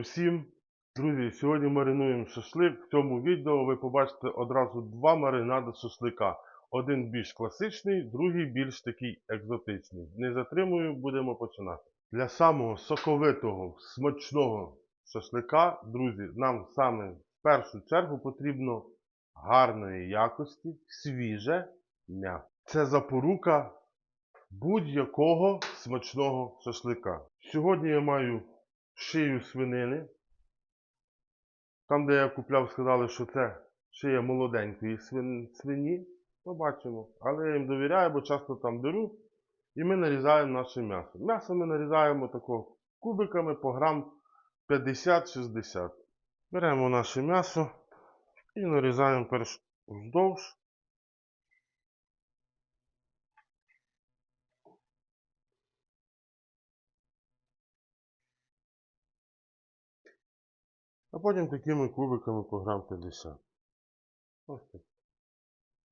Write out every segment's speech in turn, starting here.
всім! Друзі, сьогодні маринуємо шашлик. В цьому відео ви побачите одразу два маринади шашлика. Один більш класичний, другий більш такий екзотичний. Не затримую, будемо починати. Для самого соковитого, смачного шашлика, друзі, нам саме в першу чергу потрібно гарної якості, свіже м'ясо. Це запорука будь-якого смачного шашлика. Сьогодні я маю шию свинини. Там, де я купляв, сказали, що це шия молоденької свині. Побачимо. Але я їм довіряю, бо часто там беру. І ми нарізаємо наше м'ясо. М'ясо ми нарізаємо тако кубиками по грам 50-60. Беремо наше м'ясо і нарізаємо перш вздовж. А потім такими кубиками по грам 50. Ось так.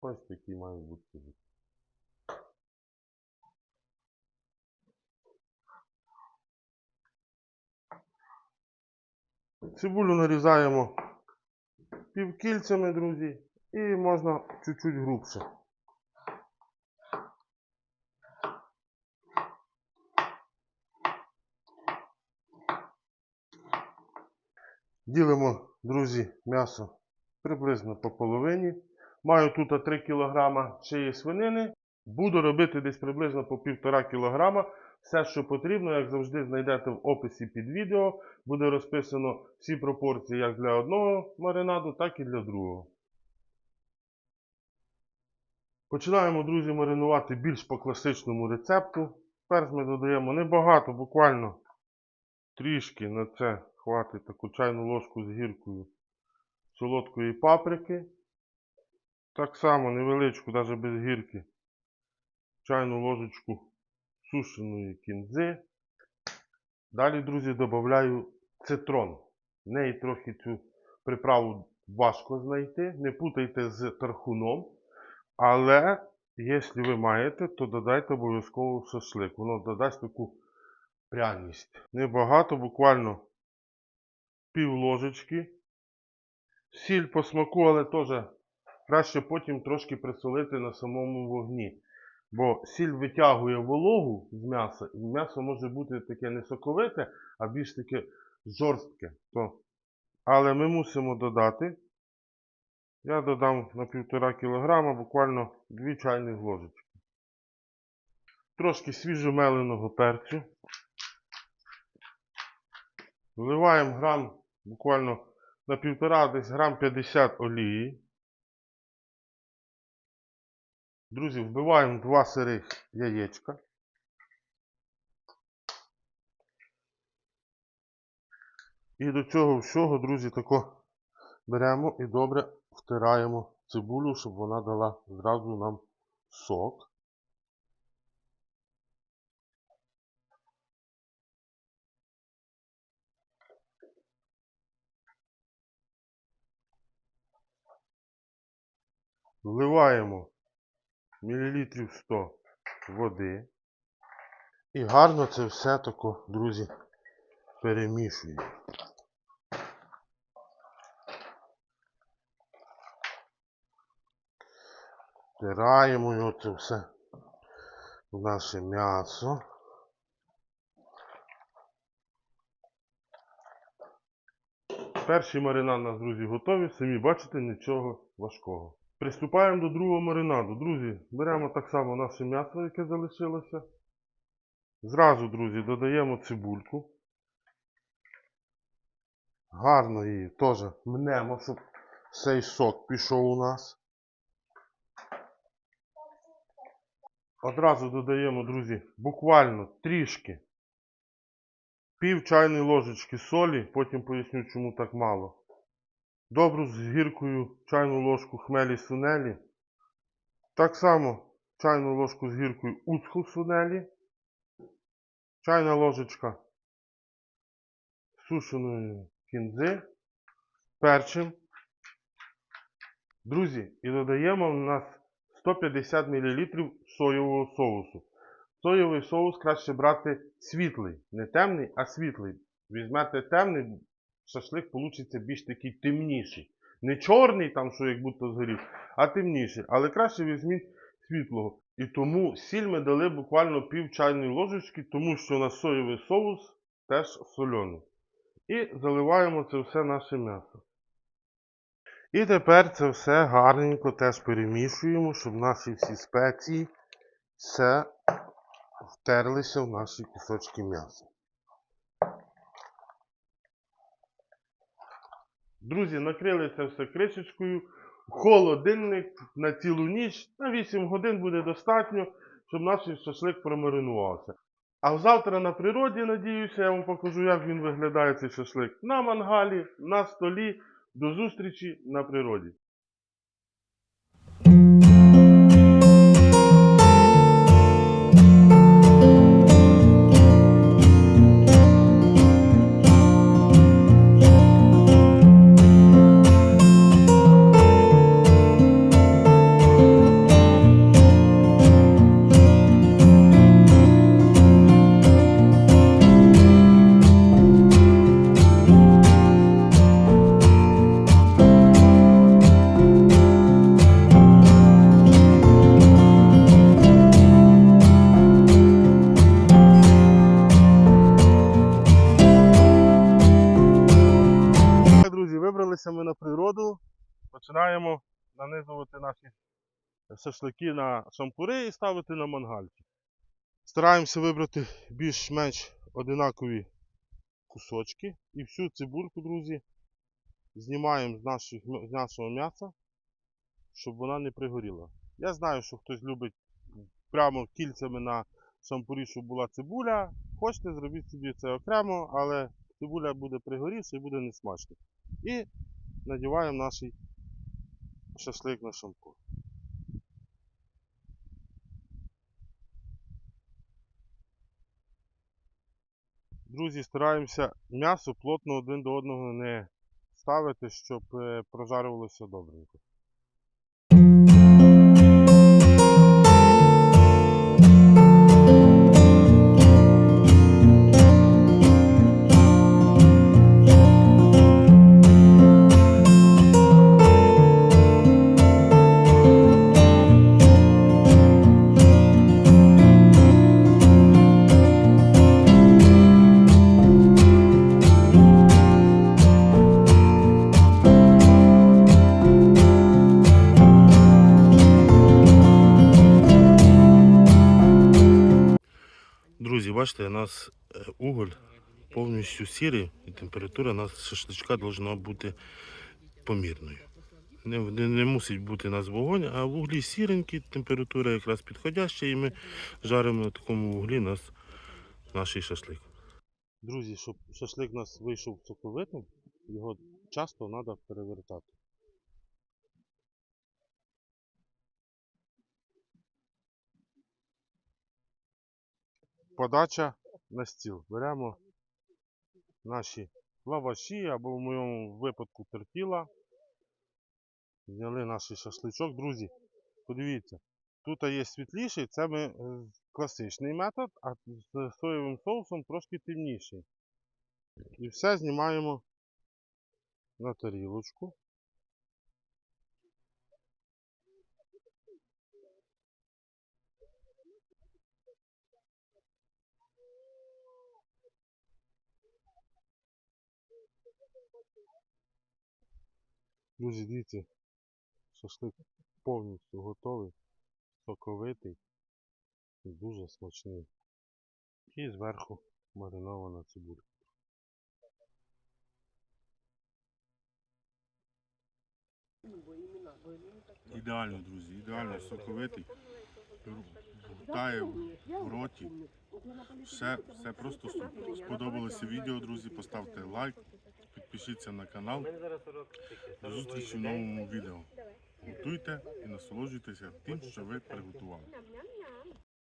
Ось такі мають бути. Цибулю нарізаємо півкільцями, друзі, і можна чуть-чуть грубше. Ділимо, друзі, м'ясо приблизно по половині. Маю тут 3 кг шиї свинини. Буду робити десь приблизно по 1,5 кг. Все, що потрібно, як завжди, знайдете в описі під відео. Буде розписано всі пропорції як для одного маринаду, так і для другого. Починаємо, друзі, маринувати більш по класичному рецепту. Перш ми додаємо небагато, буквально трішки на це хватить таку чайну ложку з гіркою солодкої паприки. Так само невеличку, навіть без гірки, чайну ложечку сушеної кінзи. Далі, друзі, додаю цитрон. В неї трохи цю приправу важко знайти. Не путайте з тархуном. Але, якщо ви маєте, то додайте обов'язково шашлик. Воно додасть таку пряність. Небагато, буквально пів ложечки. Сіль по смаку, але теж краще потім трошки присолити на самому вогні. Бо сіль витягує вологу з м'яса, і м'ясо може бути таке не соковите, а більш таке жорстке. То... Але ми мусимо додати. Я додам на 1,5 кг буквально 2 чайних ложечки. Трошки свіжомеленого перцю. Вливаємо грам буквально на 1,5 десь грам 50 олії. Друзі, вбиваємо два сирих яєчка. І до цього всього, друзі, тако беремо і добре втираємо цибулю, щоб вона дала зразу нам сок. Вливаємо мілілітрів 100 води. І гарно це все тако, друзі, перемішуємо. Втираємо його це все в наше м'ясо. Перший маринад у нас, друзі, готові. Самі бачите, нічого важкого. Приступаємо до другого маринаду. Друзі, беремо так само наше м'ясо, яке залишилося. Зразу, друзі, додаємо цибульку. Гарно її теж мнемо, щоб цей сок пішов у нас. Одразу додаємо, друзі, буквально трішки. Пів чайної ложечки солі, потім поясню, чому так мало. Добру з гіркою чайну ложку хмелі сунелі. Так само чайну ложку з гіркою уцху сунелі. Чайна ложечка сушеної кінзи. Перчим. Друзі, і додаємо в нас 150 мл соєвого соусу. Соєвий соус краще брати світлий. Не темний, а світлий. Візьмете темний, шашлик получиться більш такий темніший. Не чорний, там, що як будто згорів, а темніший. Але краще візьміть світлого. І тому сіль ми дали буквально пів чайної ложечки, тому що у нас соєвий соус теж соляний. І заливаємо це все наше м'ясо. І тепер це все гарненько теж перемішуємо, щоб наші всі спеції все втерлися в наші кусочки м'яса. Друзі, накрили це все кришечкою. Холодильник на цілу ніч, на 8 годин буде достатньо, щоб наш шашлик промаринувався. А завтра на природі, надіюся, я вам покажу, як він виглядає цей шашлик. На мангалі, на столі. До зустрічі на природі. Вибралися ми на природу. Починаємо нанизувати наші шашлики на шампури і ставити на мангальчик. Стараємося вибрати більш-менш одинакові кусочки. І всю цибульку, друзі, знімаємо з, наших, з нашого м'яса, щоб вона не пригоріла. Я знаю, що хтось любить прямо кільцями на шампурі, щоб була цибуля. Хочете, зробіть собі це окремо, але цибуля буде пригорівша і буде несмачно. І надіваємо наш шашлик на шампур. Друзі, стараємося м'ясо плотно один до одного не ставити, щоб е, прожарювалося добренько. Бачите, у нас е, уголь повністю сірий, і температура у нас шашличка повинна бути помірною. Не, не, не мусить бути у нас вогонь, а в углі сіренький, температура якраз підходяща, і ми жаримо на такому вуглі нас наш шашлик. Друзі, щоб шашлик у нас вийшов соковитим, його часто треба перевертати. Подача на стіл. Беремо наші лаваші або в моєму випадку тертіла. Зняли наш шашличок. Друзі, подивіться, тут є світліший, це ми е, класичний метод, а з соєвим соусом трошки темніший. І все знімаємо на тарілочку. Друзі, дивіться, шашлик повністю готовий, соковитий і дуже смачний. І зверху маринована цибуля. Ідеально, друзі, ідеально соковитий. Тає в роті. Все, все просто. Сподобалося відео, друзі. Поставте лайк, підпишіться на канал. До зустрічі в новому відео. Готуйте і насолоджуйтеся тим, що ви приготували.